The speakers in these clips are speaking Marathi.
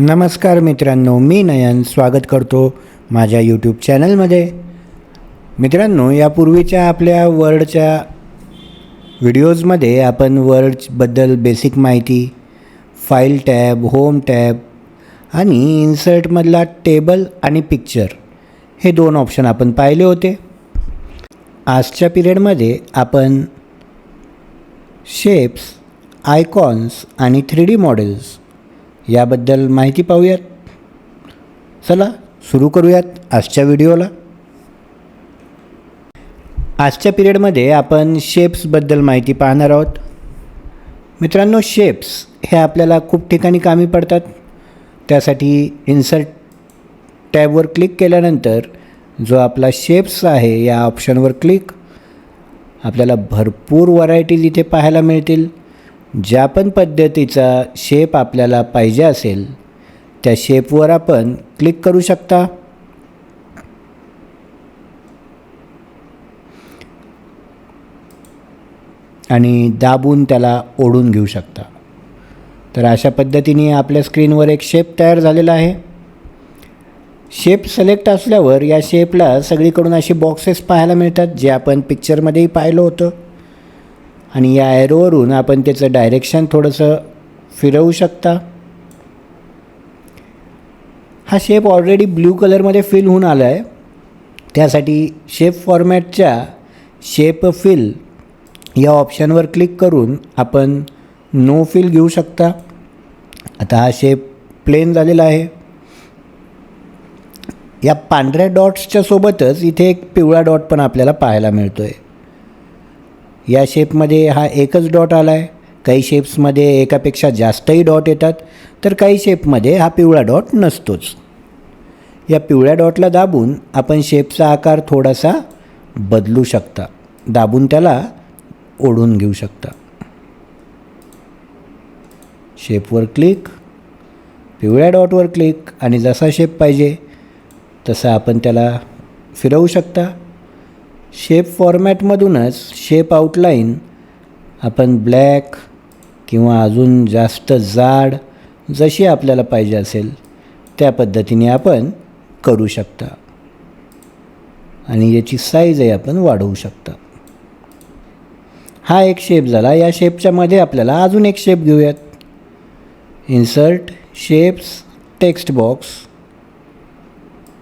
नमस्कार मित्रांनो मी नयन स्वागत करतो माझ्या यूट्यूब चॅनलमध्ये मित्रांनो यापूर्वीच्या आपल्या वर्डच्या व्हिडिओजमध्ये आपण वर्डबद्दल बेसिक माहिती फाईल टॅब होम टॅब आणि इन्सर्टमधला टेबल आणि पिक्चर हे दोन ऑप्शन आपण पाहिले होते. आजच्या पिरियडमध्ये आपण शेप्स आयकॉन्स आणि थ्री डी मॉडेल्स याबद्दल माहिती पाहूयात. चला सुरू करूयात आजच्या व्हिडिओला. आजच्या पिरियडमध्ये आपण शेप्सबद्दल माहिती पाहणार आहोत. मित्रांनो शेप्स हे आपल्याला खूप ठिकाणी कामी पडतात. त्यासाठी इन्सर्ट टॅबवर क्लिक केल्यानंतर जो आपला शेप्स आहे या ऑप्शनवर क्लिक आपल्याला भरपूर व्हरायटीज इथे पाहायला मिळतील. ज्या पण पद्धतीचा शेप आपल्याला पाहिजे असेल त्या शेपवर आपण क्लिक करू शकता. आणि दाबून त्याला ओढून घेऊ शकता. तर अशा पद्धतीने आपल्या स्क्रीनवर एक शेप तयार झालेला आहे. शेप सिलेक्ट असल्यावर या शेपला सगळीकडून असे बॉक्सेस पाहायला मिळतात जे आपण पिक्चरमध्येही पाहिलं होतं. आणि या ॲरोवरून आपण त्याचं डायरेक्शन थोडंसं फिरवू शकता. हा शेप ऑलरेडी ब्ल्यू कलरमध्ये फिल होऊन आला आहे त्यासाठी शेप फॉर्मॅटच्या शेप फिल या ऑप्शनवर क्लिक करून आपण नो फिल घेऊ शकता. आता हा शेप प्लेन झालेला आहे. या पांढऱ्या डॉट्सच्या सोबतच इथे एक पिवळा डॉट पण आपल्याला पाहायला मिळतो आहे या शेपमध्ये हा एकच डॉट आला आहे काही शेप्समध्ये एकापेक्षा जास्तही डॉट येतात. तर काही शेपमध्ये हा पिवळा डॉट नसतोच. या पिवळ्या डॉटला दाबून आपण शेपचा आकार थोडासा बदलू शकता. दाबून त्याला ओढून घेऊ शकता. शेपवर क्लिक पिवळ्या डॉटवर क्लिक आणि जसा शेप पाहिजे तसा आपण त्याला फिरवू शकता. शेप फॉर्मॅटमधूनच शेप आउटलाईन आपण ब्लॅक किंवा अजून जास्त जाड जशी आपल्याला पाहिजे असेल त्या पद्धतीने आपण करू शकता. आणि याची साईजही आपण वाढवू शकता. हा एक शेप झाला. या शेपच्या मध्ये आपल्याला अजून एक शेप घेऊयात. इन्सर्ट शेप्स टेक्स्ट बॉक्स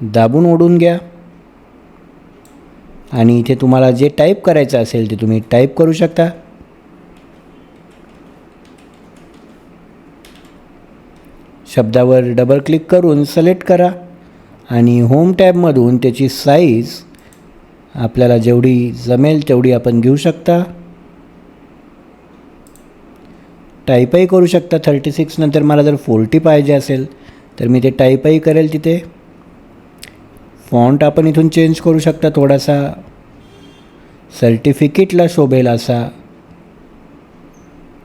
दाबून ओढून घ्या. आणि इथे तुम्हाला जे टाईप करायचं असेल ते तुम्ही टाईप करू शकता. शब्दावर डबल क्लिक करून सिलेक्ट करा आणि होम टॅबमधून त्याची साईज आपल्याला जेवढी जमेल तेवढी आपण घेऊ शकता. टाईपही करू शकता. थर्टी सिक्सनंतर मला जर फोर्टी पाहिजे असेल तर मी ते टाईपही करेल तिथे. फॉन्ट आपण इथून चेंज करू शकता थोडासा. सर्टिफिकेटला शोभेल असा.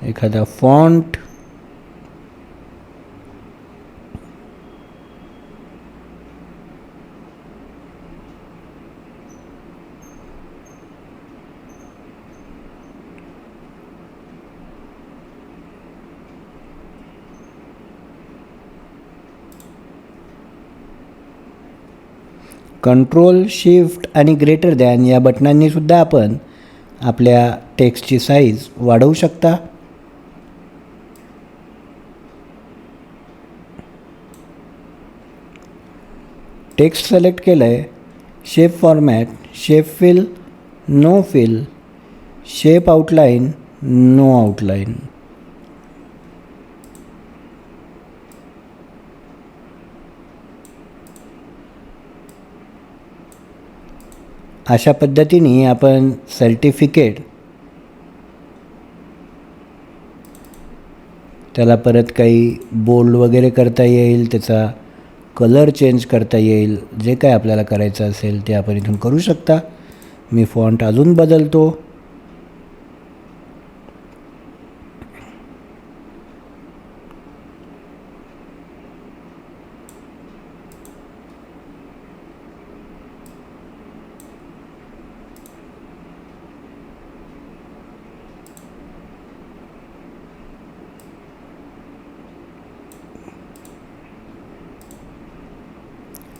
एखादा फॉन्ट कंट्रोल शिफ्ट आणि ग्रेटर दॅन या बटनांनीसुद्धा आपण आपल्या टेक्स्टची साईज वाढवू शकता. टेक्स्ट सिलेक्ट केलं आहे shape format shape fill no fill shape outline no outline अशा पद्धतीने आपण सर्टिफिकेट त्याला परत काही बोल्ड वगैरे करता येईल त्याचा कलर चेंज करता येईल जे काय आपल्याला करायचं असेल ते आपण इथून करू शकता. मी फॉन्ट अजून बदलतो.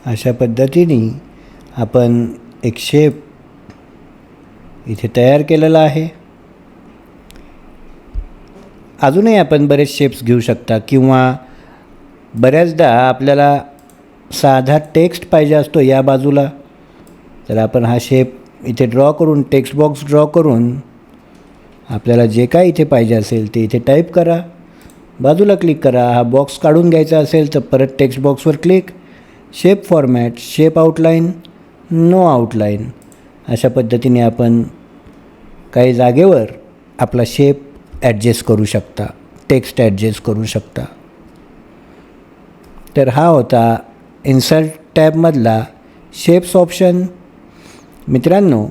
अशा पद्धतीने आपण एक शेप इथे तयार केलेला आहे. अजूनही आपण बरेच शेप्स घेऊ शकता किंवा बऱ्याचदा आपल्याला साधा टेक्स्ट पाहिजे असतो या बाजूला. तर आपण हा शेप इथे ड्रॉ करून टेक्स्ट बॉक्स ड्रॉ करून आपल्याला जे काय इथे पाहिजे असेल ते इथे टाईप करा. बाजूला क्लिक करा. हा बॉक्स काढून घ्यायचा असेल तर परत text बॉक्सवर click shape format shape outline no outline अशा पद्धतीने आपण काही जागेवर आपला शेप ॲडजस्ट करू शकता टेक्स्ट ॲडजस्ट करू शकता. तर हा होता इन्सर्ट टॅबमधला शेप्स ऑप्शन मित्रांनो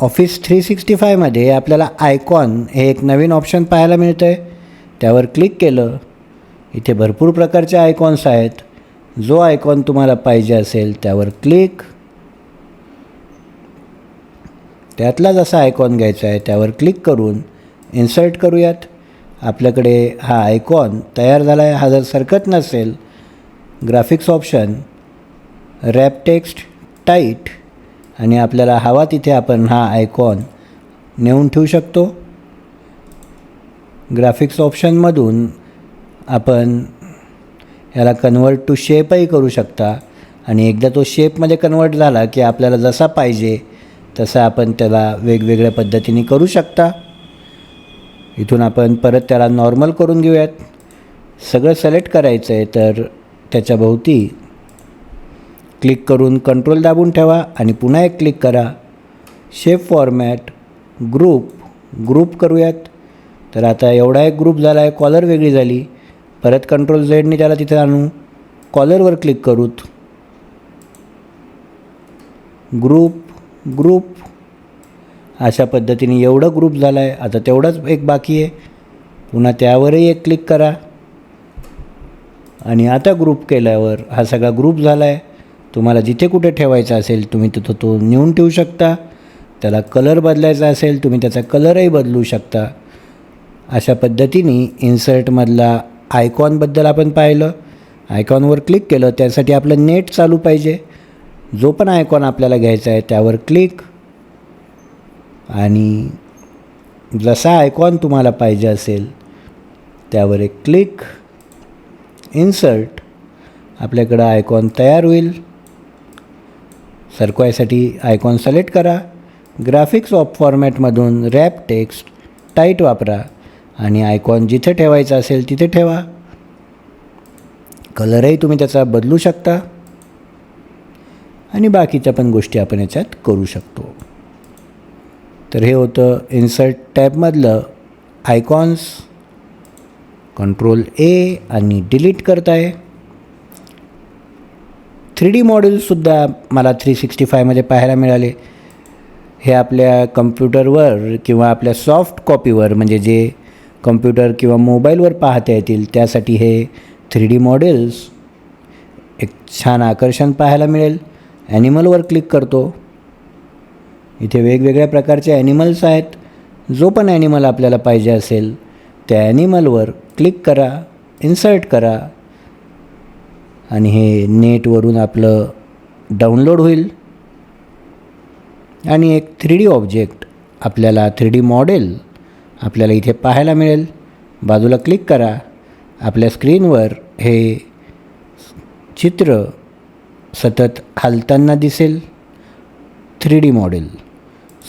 ऑफिस थ्री सिक्स्टी फायमध्ये आपल्याला आयकॉन हे एक नवीन ऑप्शन पाहायला मिळतं आहे त्यावर क्लिक केलं. इथे भरपूर प्रकारचे आयकॉन्स आहेत. जो आयकॉन तुम्हाला पाहिजे असेल त्यावर क्लिक त्यातला जसा आयकॉन घ्यायचा आहे त्यावर क्लिक करून इन्सर्ट करूयात. आपल्याकडे हा आयकॉन तयार झाला आहे हा जर सरकत नसेल graphics option wrap text tight आणि आपल्याला हवा तिथे आपण हा आयकॉन नेऊन ठेवू शकतो. ग्राफिक्स ऑप्शनमधून आपण याला कन्वर्ट टू शेपही करू शकता. आणि एकदा तो शेपमध्ये कन्वर्ट झाला की आपल्याला जसा पाहिजे तसा आपण त्याला वेगवेगळ्या पद्धतीने करू शकता. इथून आपण परत त्याला नॉर्मल करून घेऊयात. सगळं सिलेक्ट करायचं आहे तर त्याच्या भोवती क्लिक करून कंट्रोल दाबून ठेवा आणि पुन्हा एक क्लिक करा. शेप फॉर्मॅट ग्रुप ग्रुप करूयात. तर आता एवढा एक ग्रुप झाला आहे कॉलर वेगळी झाली. परत कंट्रोल झेडने त्याला तिथे आणू. कॉलरवर क्लिक करूत. ग्रुप ग्रुप अशा पद्धतीने एवढं ग्रुप झाला आहे आता तेवढंच एक बाकी आहे. पुन्हा त्यावरही एक क्लिक करा. आणि आता ग्रुप केल्यावर हा सगळा ग्रुप झाला आहे तुम्हाला जिथे कुठे ठेवायचा असेल तुम्ही तिथं तो नेऊन ठेवू शकता. त्याला कलर बदलायचा असेल तुम्ही त्याचा कलरही बदलू शकता. अशा पद्धतीने इन्सर्टमधला आयकॉनबद्दल आपण पाहिलं. आयकॉनवर क्लिक केलं त्यासाठी आपलं नेट चालू पाहिजे. जो पण आयकॉन आपल्याला घ्यायचा आहे त्यावर क्लिक. आणि जसा आयकॉन तुम्हाला पाहिजे असेल त्यावर एक क्लिक. इन्सर्ट. आपल्याकडं आयकॉन तयार होईल. सरकवायसाठी आयकॉन सिलेक्ट करा. ग्राफिक्स ऑफ फॉर्मॅटमधून रॅप टेक्स्ट टाईट वापरा. आणि आयकॉन जिथे ठेवायचा असेल तिथे ठेवा. कलरही तुम्ही त्याचा बदलू शकता. आणि बाकीच्या पण गोष्टी आपण याच्यात करू शकतो. तर हे होतं इन्सर्ट टॅबमधलं आयकॉन्स कंट्रोल ए आणि डिलीट करताय. थ्री डी मॉडेलसुद्धा मला थ्री सिक्स्टी फायमध्ये पाहायला मिळाले. हे आपल्या कम्प्युटरवर किंवा आपल्या सॉफ्ट कॉपीवर म्हणजे जे कम्प्युटर किंवा मोबाईलवर पाहता येतील. त्यासाठी हे थ्री डी मॉडेल्स एक छान आकर्षण पाहायला मिळेल. ॲनिमलवर क्लिक करतो. इथे वेगवेगळ्या प्रकारचे ॲनिमल्स आहेत. जो पण ॲनिमल आपल्याला पाहिजे असेल त्या ॲनिमलवर क्लिक करा इन्सर्ट करा आणि हे नेटवरून आपलं डाउनलोड होईल. आणि एक थ्री डी ऑब्जेक्ट आपल्याला थ्री डी मॉडेल आपल्याला इथे पाहायला मिळेल. बाजूला क्लिक करा. आपल्या स्क्रीनवर हे चित्र सतत हलताना दिसेल. थ्री डी मॉडेल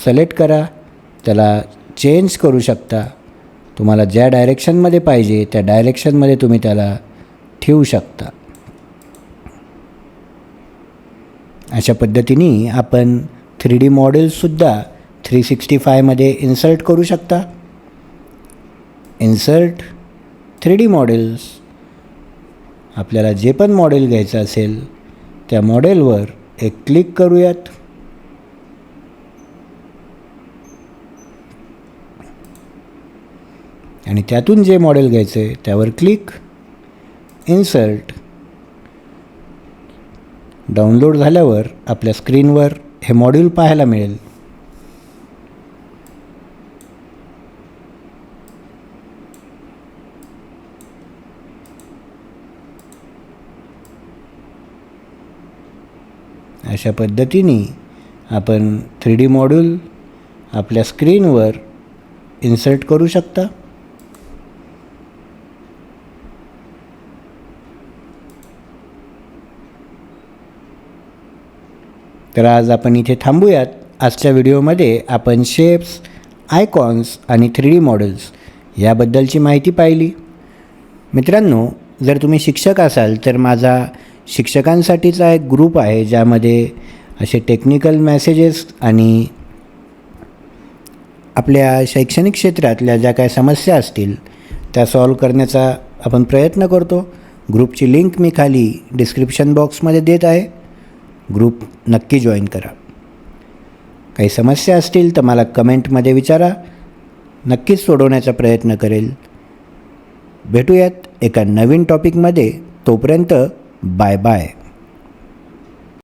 सिलेक्ट करा. त्याला चेंज करू शकता. तुम्हाला ज्या डायरेक्शनमध्ये पाहिजे त्या डायरेक्शनमध्ये तुम्ही त्याला ठेवू शकता. अशा पद्धतीने आपण थ्री डी मॉडेल्ससुद्धा थ्री सिक्स्टी फायमध्ये इन्सर्ट करू शकता. Insert three D models. आपल्याला जे पण मॉडेल घ्यायचं असेल त्या मॉडेलवर एक क्लिक करूयात. आणि त्यातून जे मॉडेल घ्यायचं आहे त्यावर क्लिक. इन्सर्ट. डाउनलोड झाल्यावर आपल्या स्क्रीनवर हे मॉड्यूल पाहायला मिळेल. अशा पद्धतीने आपण थ्री डी मॉड्यूल आपल्या स्क्रीनवर इन्सर्ट करू शकता. तर आज आपण इथे थांबूयात. आजच्या व्हिडिओमध्ये आपण शेप्स आयकॉन्स आणि थ्री डी मॉडेल्स याबद्दलची माहिती पाहिली. मित्रांनो जर तुम्ही शिक्षक असाल तर माझा शिक्षकांसाठीचा एक ग्रुप आहे ज्यामध्ये असे टेक्निकल मॅसेजेस आणि आपल्या शैक्षणिक क्षेत्रातल्या ज्या काय समस्या असतील त्या सॉल्व करण्याचा आपण प्रयत्न करतो. ग्रुपची लिंक मी खाली डिस्क्रिप्शन बॉक्समध्ये देत आहे. ग्रुप नक्की जॉईन करा. काही समस्या असतील तर मला कमेंटमध्ये विचारा. नक्कीच सोडवण्याचा प्रयत्न करेल. भेटूयात एका नवीन टॉपिकमध्ये तोपर्यंत Bye bye.